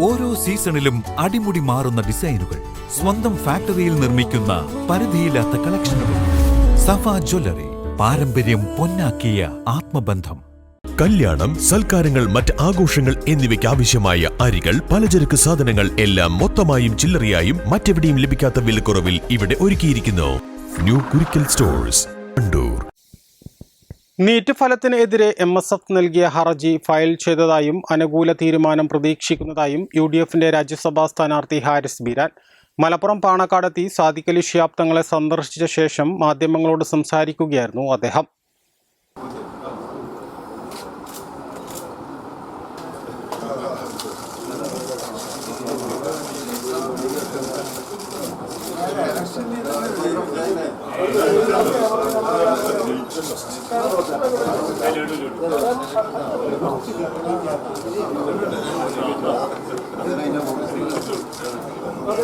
ഓരോ സീസണിലും അടിമുടി മാറുന്ന ഡിസൈനുകൾ സ്വന്തം ഫാക്ടറിയിൽ നിർമ്മിക്കുന്ന പരിധിയില്ലാത്ത കളക്ഷനുകൾ. സഫ ജ്വല്ലറി പാരമ്പര്യം പൊന്നാക്കിയ ആത്മബന്ധം. കല്യാണം സൽക്കാരങ്ങൾ മറ്റ് ആഘോഷങ്ങൾ എന്നിവയ്ക്ക് ആവശ്യമായ അരികൾ പലചരക്ക് സാധനങ്ങൾ എല്ലാം മൊത്തമായും ചില്ലറയായും മറ്റെവിടെയും ലഭിക്കാത്ത വിലക്കുറവിൽ ഇവിടെ ഒരുക്കിയിരിക്കുന്നു. New Kurikkal stores Kandur. NEET ഫലത്തിനെതിരെ M S F നൽകിയ ഹർജി ഫയൽ ചെയ്തതായും അനുകൂല തീരുമാനം പ്രതീക്ഷിക്കുന്നതായും യു ഡി എഫിന്റെ രാജ്യസഭാ സ്ഥാനാർത്ഥി ഹാരിസ് ബീരാൻ മലപ്പുറം പാണക്കാടെത്തി സാദിഖലി ഷിയാബ് തങ്ങളെ സന്ദർശിച്ച ശേഷം മാധ്യമങ്ങളോട് സംസാരിക്കുകയായിരുന്നു അദ്ദേഹം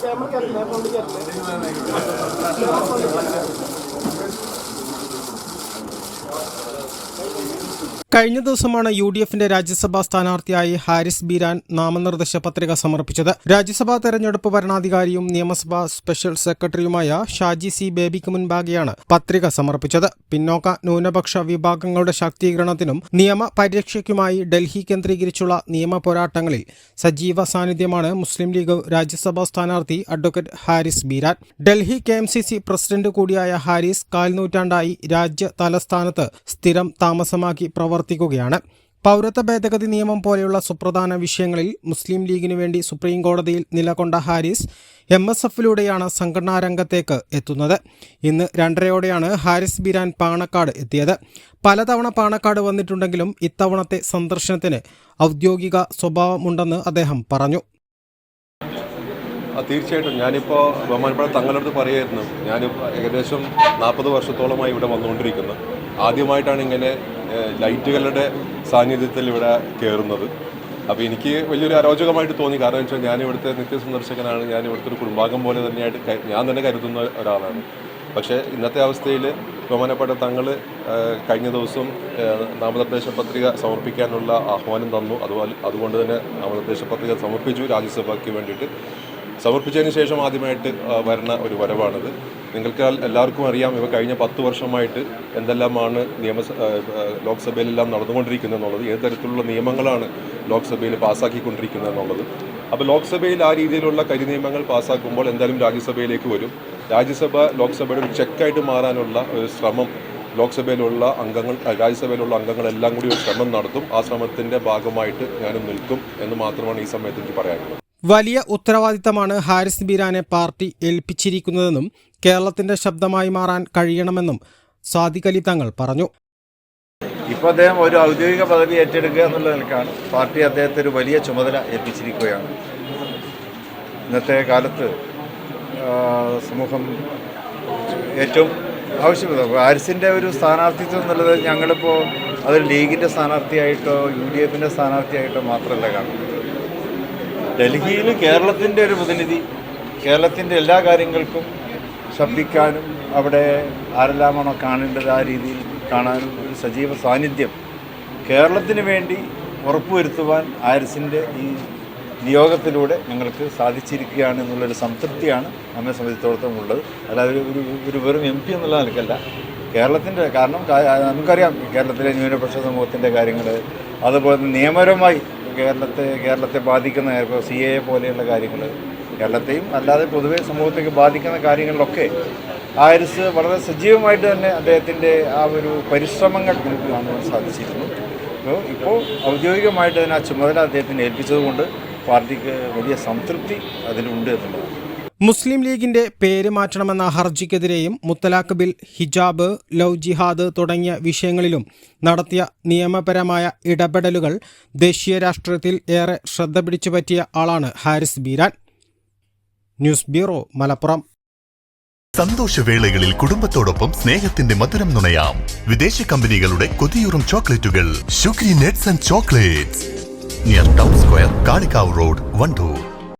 ക്യാമറ കഴിഞ്ഞ ദിവസമാണ് യു ഡി എഫിന്റെ രാജ്യസഭാ സ്ഥാനാർത്ഥിയായി ഹാരിസ് ബീരാൻ നാമനിർദ്ദേശ പത്രിക സമർപ്പിച്ചത്. രാജ്യസഭാ തെരഞ്ഞെടുപ്പ് ഭരണാധികാരിയും നിയമസഭാ സ്പെഷ്യൽ സെക്രട്ടറിയുമായ ഷാജി സി ബേബിക്ക് മുൻപാകെയാണ് പത്രിക സമർപ്പിച്ചത്. പിന്നോക്ക ന്യൂനപക്ഷ വിഭാഗങ്ങളുടെ ശാക്തീകരണത്തിനും നിയമ പരിരക്ഷയ്ക്കുമായി ഡൽഹി കേന്ദ്രീകരിച്ചുള്ള നിയമ പോരാട്ടങ്ങളിൽ സജീവ സാന്നിധ്യമാണ് മുസ്ലിം ലീഗ് രാജ്യസഭാ സ്ഥാനാർത്ഥി advocate Haris Beeran. Delhi K M C C president കൂടിയായ ഹാരിസ് കാൽനൂറ്റാണ്ടായി രാജ്യ തലസ്ഥാനത്ത് സ്ഥിരം താമസമാക്കി പ്രവർത്തിക്കുകയാണ്. പൗരത്വ ഭേദഗതി നിയമം പോലെയുള്ള സുപ്രധാന വിഷയങ്ങളിൽ മുസ്ലിം ലീഗിനു വേണ്ടി സുപ്രീം കോടതിയിൽ നിലകൊണ്ട ഹാരിസ് എം എസ് എഫിലൂടെയാണ് സംഘടനാ രംഗത്തേക്ക് എത്തുന്നത്. ഇന്ന് രണ്ടരയോടെയാണ് ഹാരിസ് ബിരാൻ പാണക്കാട് എത്തിയത്. പലതവണ പാണക്കാട് വന്നിട്ടുണ്ടെങ്കിലും ഇത്തവണത്തെ സന്ദർശനത്തിന് ഔദ്യോഗിക സ്വഭാവമുണ്ടെന്ന് അദ്ദേഹം പറഞ്ഞു. തീർച്ചയായിട്ടും. ഞാനിപ്പോൾ ബഹുമാനപ്പെട്ട തങ്ങളടുത്ത് പറയായിരുന്നു ഞാൻ ഏകദേശം നാൽപ്പത് വർഷത്തോളമായി ഇവിടെ വന്നുകൊണ്ടിരിക്കുന്നു. ആദ്യമായിട്ടാണ് ഇങ്ങനെ ലൈറ്റുകളുടെ സാന്നിധ്യത്തിൽ ഇവിടെ കയറുന്നത് അപ്പോൾ എനിക്ക് വലിയൊരു അരോചകമായിട്ട് തോന്നി. കാരണം വെച്ചാൽ ഞാൻ ഇവിടുത്തെ നിത്യസന്ദർശകനാണ്. ഞാൻ ഇവിടുത്തെ ഒരു കുടുംബാംഗം പോലെ തന്നെയായിട്ട് ഞാൻ തന്നെ കരുതുന്ന ഒരാളാണ്. പക്ഷേ ഇന്നത്തെ അവസ്ഥയിൽ ബഹുമാനപ്പെട്ട തങ്ങൾ കഴിഞ്ഞ ദിവസം നാമനിർദ്ദേശ പത്രിക സമർപ്പിക്കാനുള്ള ആഹ്വാനം തന്നു. അതുപോലെ അതുകൊണ്ട് തന്നെ നാമനിർദ്ദേശ പത്രിക സമർപ്പിച്ചു രാജ്യസഭയ്ക്ക് വേണ്ടിയിട്ട്. സമർപ്പിച്ചതിന് ശേഷം ആദ്യമായിട്ട് വരുന്ന ഒരു വരവാണിത്. നിങ്ങൾക്ക് എല്ലാവർക്കും അറിയാം ഇവ കഴിഞ്ഞ പത്ത് വർഷമായിട്ട് എന്തെല്ലാമാണ് നിയമസ ലോക്സഭയിലെല്ലാം നടന്നുകൊണ്ടിരിക്കുന്നത് എന്നുള്ളത് ഏത് തരത്തിലുള്ള നിയമങ്ങളാണ് ലോക്സഭയിൽ പാസ്സാക്കിക്കൊണ്ടിരിക്കുന്നത് എന്നുള്ളത്. അപ്പോൾ ലോക്സഭയിൽ ആ രീതിയിലുള്ള കരിനിയമങ്ങൾ പാസ്സാക്കുമ്പോൾ എന്തായാലും രാജ്യസഭയിലേക്ക് വരും. രാജ്യസഭ ലോക്സഭയുടെ ഒരു ചെക്കായിട്ട് മാറാനുള്ള ഒരു ശ്രമം ലോക്സഭയിലുള്ള അംഗങ്ങൾ രാജ്യസഭയിലുള്ള അംഗങ്ങളെല്ലാം കൂടി ഒരു ശ്രമം നടത്തും. ആ ശ്രമത്തിന്റെ ഭാഗമായിട്ട് ഞാനും നിൽക്കും എന്ന് മാത്രമാണ് ഈ സമയത്ത് എനിക്ക് പറയാനുള്ളത്. വലിയ ഉത്തരവാദിത്തമാണ് ഹാരിസ് ബീരാനെ പാർട്ടി ഏൽപ്പിച്ചിരിക്കുന്നതെന്നും കേരളത്തിന്റെ ശബ്ദമായി മാറാൻ കഴിയണമെന്നും സാദിഖ് അലി തങ്ങൾ പറഞ്ഞു. ഇപ്പോൾ അദ്ദേഹം ഒരു ഔദ്യോഗിക പദവി ഏറ്റെടുക്കുക എന്നുള്ള നിലക്കാണ് പാർട്ടി അദ്ദേഹത്തെ ഒരു വലിയ ചുമതല ഏൽപ്പിച്ചിരിക്കുകയാണ്. ഇന്നത്തെ കാലത്ത് സമൂഹം ഏറ്റവും ആവശ്യമില്ല. ഹാരിസിന്റെ ഒരു സ്ഥാനാർത്ഥിത്വം എന്നുള്ളത് ഞങ്ങളിപ്പോൾ അത് ലീഗിന്റെ സ്ഥാനാർത്ഥിയായിട്ടോ യു ഡി എഫിന്റെ സ്ഥാനാർത്ഥിയായിട്ടോ മാത്രമല്ല കാണുന്നത്. ഡൽഹിയിൽ കേരളത്തിന്റെ ഒരു പ്രതിനിധി കേരളത്തിന്റെ എല്ലാ കാര്യങ്ങൾക്കും ശബ്ദിക്കാനും അവിടെ ആരെല്ലാമാണോ കാണേണ്ടത് ആ രീതിയിൽ കാണാനും ഒരു സജീവ സാന്നിധ്യം. കേരളത്തിന് വേണ്ടി ഉറപ്പുവരുത്തുവാൻ ആരിസിന്റെ ഈ നിയോഗത്തിലൂടെ ഞങ്ങൾക്ക് സാധിച്ചിരിക്കുകയാണ് എന്നുള്ളൊരു സംതൃപ്തിയാണ് നമ്മെ സംബന്ധിച്ചിടത്തോളം ഉള്ളത്. അല്ലാതെ ഒരു ഒരു വെറും എം പി എന്നുള്ള നിലക്കല്ല. കേരളത്തിന്റെ കാരണം നമുക്കറിയാം കേരളത്തിലെ ന്യൂനപക്ഷ സമൂഹത്തിന്റെ കാര്യങ്ങൾ അതുപോലെ നിയമപരമായി കേരളത്തെ കേരളത്തെ ബാധിക്കുന്ന ഇപ്പോൾ സി എ പോലെയുള്ള കാര്യങ്ങൾ. കേരളത്തെയും അല്ലാതെ പൊതുവേ സമൂഹത്തേക്ക് ബാധിക്കുന്ന കാര്യങ്ങളിലൊക്കെ ആരിസ് വളരെ സജീവമായിട്ട് തന്നെ അദ്ദേഹത്തിന്റെ ആ ഒരു പരിശ്രമങ്ങൾ നമുക്ക് കാണുവാൻ സാധിച്ചിരുന്നു. അപ്പോൾ ഇപ്പോൾ ഔദ്യോഗികമായിട്ട് തന്നെ ആ ചുമതല അദ്ദേഹത്തിന് ഏൽപ്പിച്ചതുകൊണ്ട് പാർട്ടിക്ക് വലിയ സംതൃപ്തി അതിലുണ്ട് എന്നുള്ളതാണ്. മുസ്ലിം ലീഗിന്റെ പേര് മാറ്റണമെന്ന ഹർജിക്കെതിരെയും മുത്തലാഖ് ബിൽ ഹിജാബ് ലവ് ജിഹാദ് തുടങ്ങിയ വിഷയങ്ങളിലും നടത്തിയ നിയമപരമായ ഇടപെടലുകൾ ദേശീയ രാഷ്ട്രീയത്തിൽ ഏറെ ശ്രദ്ധ പിടിച്ചു പറ്റിയ ആളാണ് Haris Beeran. News bureau Malappuram. സന്തോഷവേളകളിൽ കുടുംബത്തോടൊപ്പം സ്നേഹത്തിന്റെ മധുരം നുണയാം. വിദേശ കമ്പനികളുടെ കൊതിയൂറും ചോക്ലേറ്റുകൾ. Sugary nets and chocolates. Near town square Kalikavu road Wandoor.